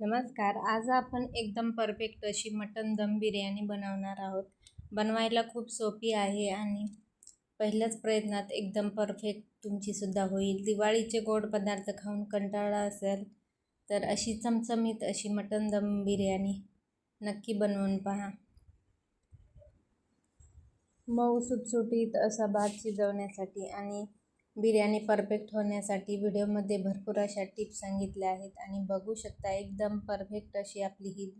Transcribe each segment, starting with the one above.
नमस्कार. आज आपण एकदम परफेक्ट अशी मटन दम बिर्याणी बनवणार आहोत. बनवायला खूप सोपी आहे आणि पहिल्याच प्रयत्नात एकदम परफेक्ट तुमचीसुद्धा होईल. दिवाळीचे गोड पदार्थ खाऊन कंटाळा असेल तर अशी चमचमीत अशी मटन दम बिर्याणी नक्की बनवून पहा. मऊ सुटसुटीत असा भात शिजवण्यासाठी आणि बिर्याणी परफेक्ट होण्यासाठी व्हिडिओमध्ये भरपूर अशा टिप्स सांगितल्या आहेत आणि बघू शकता एकदम परफेक्ट अशी आपली ही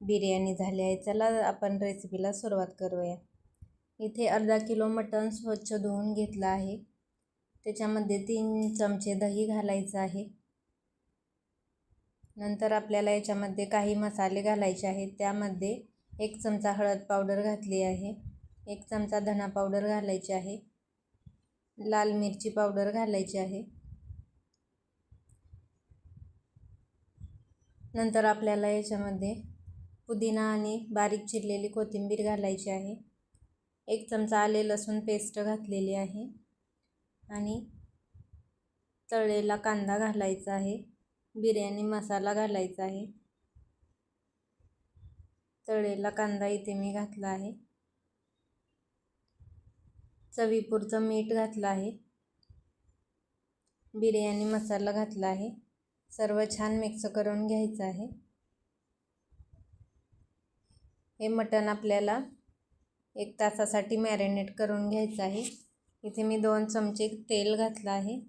बिर्याणी झाली आहे. चला आपण रेसिपीला सुरुवात करूया. इथे अर्धा किलो मटण स्वच्छ धुवून घेतलं आहे. त्याच्यामध्ये तीन चमचे दही घालायचं आहे. नंतर आपल्याला याच्यामध्ये काही मसाले घालायचे आहेत. त्यामध्ये एक चमचा हळद पावडर घातली आहे. एक चमचा धना पावडर घालायची आहे. लाल मिरची पावडर घालायची आहे. नंतर आपल्याला याच्यामध्ये पुदिना आणि बारीक चिरलेली कोथिंबीर घालायची आहे. एक चमचा आले लसूण पेस्ट घातलेली आहे. आणि तळलेला कांदा घालायचा आहे. बिर्याणी मसाला घालायचा आहे. तळलेला कांदा इथे मी घातला आहे. चवीपुरतं मीठ घातलं आहे. बिर्याणी मसाला घातला आहे. सर्व छान मिक्स करून घ्यायचं आहे. हे मटण आपल्याला एक तासासाठी मॅरिनेट करून घ्यायचं आहे. इथे मी दोन चमचे तेल घातलं आहे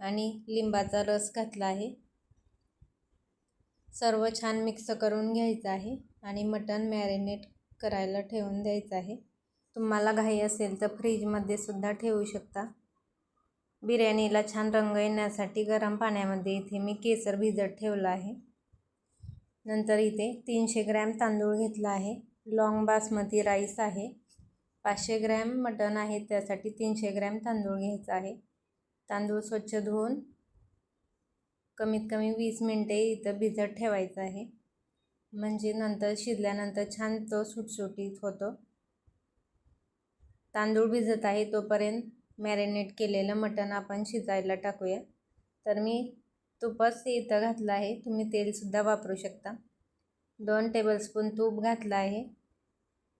आणि लिंबाचा रस घातला आहे. सर्व छान मिक्स करून घ्यायचं आहे आणि मटण मॅरिनेट करायला ठेवून द्यायचं आहे. तुम्हाला घाई असेल तर फ्रीजमध्ये सुद्धा ठेवू शकता. बिर्याणीला छान रंग येण्यासाठी गरम पाण्यामध्ये इथे मी केसर भिजत ठेवलं आहे. नंतर इथे तीनशे ग्रॅम तांदूळ घेतला आहे. लॉंग बासमती राईस आहे. पाचशे ग्रॅम मटण आहे. त्यासाठी तीनशे ग्रॅम तांदूळ घ्यायचा आहे. तांदूळ स्वच्छ धुवून कमीत कमी वीस मिनटे इथं भिजत ठेवायचं आहे. म्हणजे नंतर शिजल्यानंतर छान तो सुटसुटीत होतो. तांदूळ भिजत आहे तोपर्यंत मॅरिनेट केलेलं मटण आपण शिजायला टाकूया. तर मी तुपच इथं घातलं आहे. तुम्ही तेलसुद्धा वापरू शकता. दोन टेबलस्पून तूप घातलं आहे.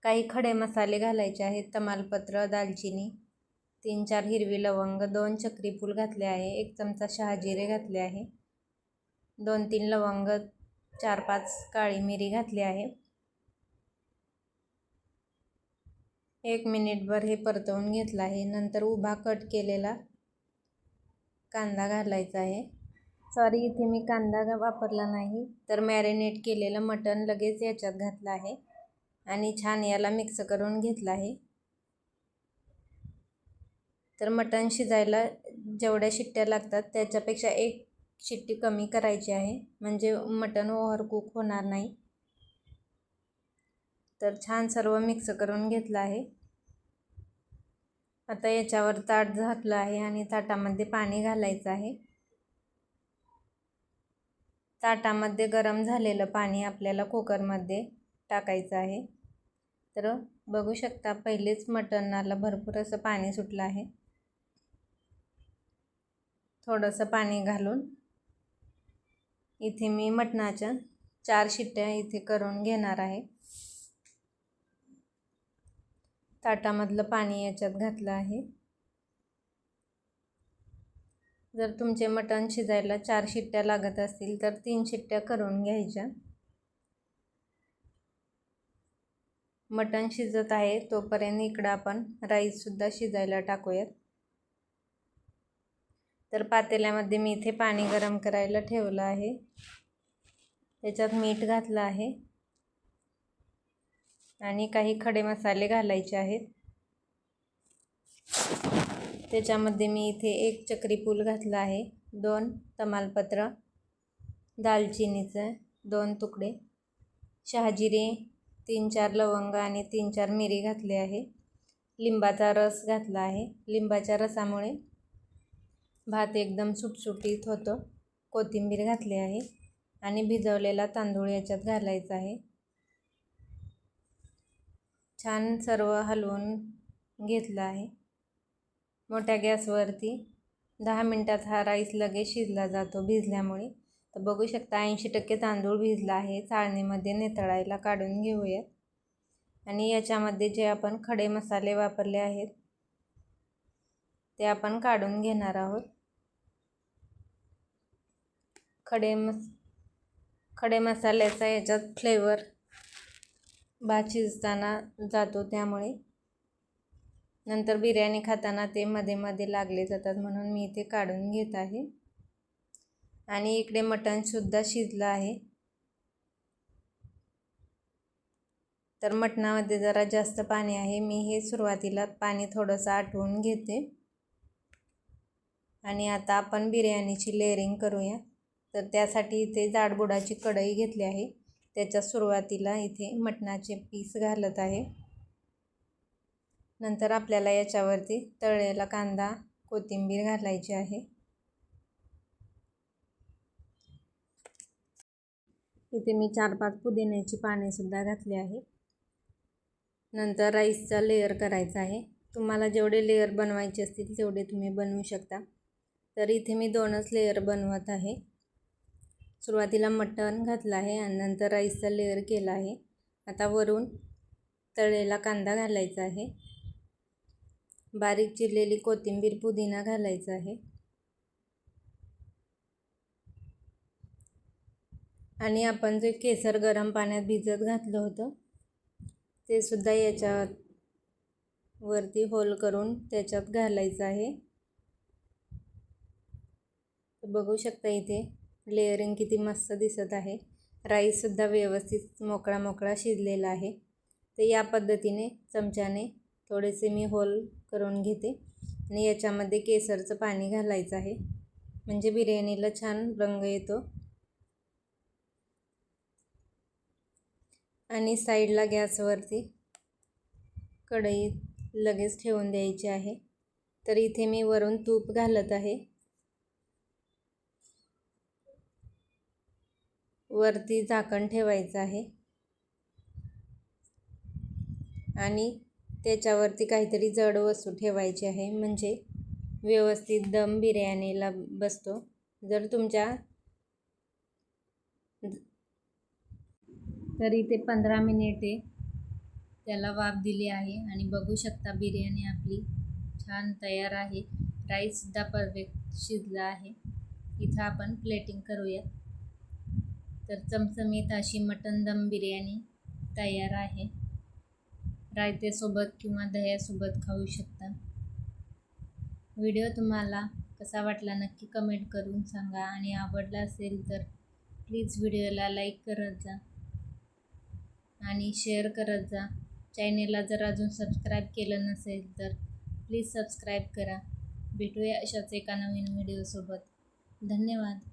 काही खडे मसाले घालायचे आहेत. तमालपत्र दालचिनी तीन चार हिरवी लवंग दोन चक्री फूल घातले आहे. एक चमचा शहाजिरे घातले आहे. दोन तीन लवंग चार पाच काळी मिरी घातली आहे. एक मिनिटभर हे परतवून घेतलं आहे. नंतर उभा कट केलेला कांदा घालायचा आहे. सॉरी इथे मी कांदा वापरला नाही. तर मॅरिनेट केलेलं मटण लगेच याच्यात घातलं आहे आणि छान याला मिक्स करून घेतलं आहे. तर मटण शिजायला जेवढ्या शिट्ट्या लागतात त्याच्यापेक्षा एक शिट्टी कमी करायची आहे. म्हणजे मटण ओव्हरकुक होणार नाही. तर छान सर्व मिक्स करून घेतलं आहे. आता याच्यावर ताट झाकलं आहे आणि ताटामध्ये पाणी घालायचं आहे. ताटामध्ये गरम झालेलं पाणी आपल्याला कुकरमध्ये टाकायचं आहे. तर बघू शकता पहिलेच मटणाला भरपूर असं पाणी सुटलं आहे. थोडंसं पाणी घालून इथे मी मटणाच्या चार शिट्ट्या इथे करून घेणार आहे. ताटामधलं पाणी याच्यात घातलं आहे. जर तुमचे मटण शिजायला चार शिट्ट्या लागत असतील तर तीन शिट्ट्या करून घ्यायच्या. मटण शिजत आहे तोपर्यंत इकडं आपण राईससुद्धा शिजायला टाकूयात. तर पातेल्यामध्ये मी इथे पाणी गरम करायला ठेवलं आहे. त्याच्यात मीठ घातलं आहे. आणि काही खडे मसाले घालायचे आहेत. त्याच्यामध्ये मी इथे एक चक्री घातला आहे दोन तमालपत्र दालचिनीचं दोन तुकडे शहाजिरे तीन चार लवंग आणि तीन चार मिरी घातले आहे. लिंबाचा रस घातला आहे. लिंबाच्या रसामुळे भात एकदम सुटसुटीत होतो. कोथिंबीर घातली आहे आणि भिजवलेला तांदूळ याच्यात घालायचा आहे. छान सर्व हलवून घेतलं आहे. मोठ्या गॅसवरती दहा मिनटात हा राईस लगेच शिजला जातो भिजल्यामुळे. तर बघू शकता ऐंशी टक्के तांदूळ भिजला आहे. चाळणीमध्ये नेतळायला काढून घेऊयात. आणि याच्यामध्ये जे आपण खडे मसाले वापरले आहेत ते आपण काढून घेणार आहोत. खडे मस खडे मसाल्याचा याच्यात फ्लेवर भात शिजताना जातो त्यामुळे. नंतर बिर्याणी खाताना ते मध्ये मध्ये लागले जातात म्हणून मी इथे काढून घेत आहे. आणि इकडे मटणसुद्धा शिजलं आहे. तर मटणामध्ये जरा जास्त पाणी आहे. मी हे सुरुवातीला पाणी थोडंसं आटवून घेते. आणि आता आपण बिर्याणीची लेअरिंग करूया. तर त्यासाठी इथे जाडबुडाची कढई घेतली आहे. त्याच्या सुरुवातीला इथे मटणाचे पीस घालत आहे. नंतर आपल्याला याच्यावरती तळलेला कांदा कोथिंबीर घालायची आहे. इथे मी चार पाच पुदिन्याची पानेसुद्धा घातली आहे. नंतर राईसचा लेअर करायचा आहे. तुम्हाला जेवढे लेअर बनवायचे असतील तेवढे तुम्ही बनवू शकता. तर इथे मी दोनच लेअर बनवत आहे. सुरुवातीला मटण घातलं आहे आणि नंतर राईसचा लेअर केला आहे. आता वरून तळलेला कांदा घालायचा आहे. बारीक चिरलेली कोथिंबीर पुदिना घालायचा आहे. आणि आपण जे केसर गरम पाण्यात भिजत घातलं होतं ते सुद्धा याच्या वरती होल करून त्याच्यात घालायचं आहे. बघू शकता इथे लेअरिंग किती मस्त दिसत आहे. राईससुद्धा व्यवस्थित मोकळा मोकळा शिजलेला आहे. तर या पद्धतीने चमच्याने थोडेसे मी होल करून घेते आणि याच्यामध्ये केसरचं पाणी घालायचं आहे. म्हणजे बिर्याणीला छान रंग येतो. आणि साईडला गॅसवरती कढई लगेच ठेवून द्यायची आहे. तर इथे मी वरून तूप घालत आहे. वरती झाकण ठेवायचं आहे. आणि त्याच्यावरती काहीतरी जड वस्तू ठेवायची आहे. म्हणजे व्यवस्थित दम बिर्याणीला बसतो. जर तुमच्या तरी ते पंधरा मिनिटे त्याला वाफ दिली आहे. आणि बघू शकता बिर्याणी आपली छान तयार आहे. राईससुद्धा परफेक्ट शिजला आहे. इथं आपण प्लेटिंग करूया तर चमचमीत अशी मटन दम बिर्याणी तयार आहे. रायतेसोबत किंवा दह्यासोबत खाऊ शकता. व्हिडिओ तुम्हाला कसा वाटला नक्की कमेंट करून सांगा आणि आवडला असेल तर प्लीज व्हिडिओला लाईक करत जा आणि शेअर करत जा. चॅनेलला जर अजून सबस्क्राईब केलं नसेल तर प्लीज सबस्क्राईब करा. भेटूया अशाच एका नवीन व्हिडिओसोबत. धन्यवाद.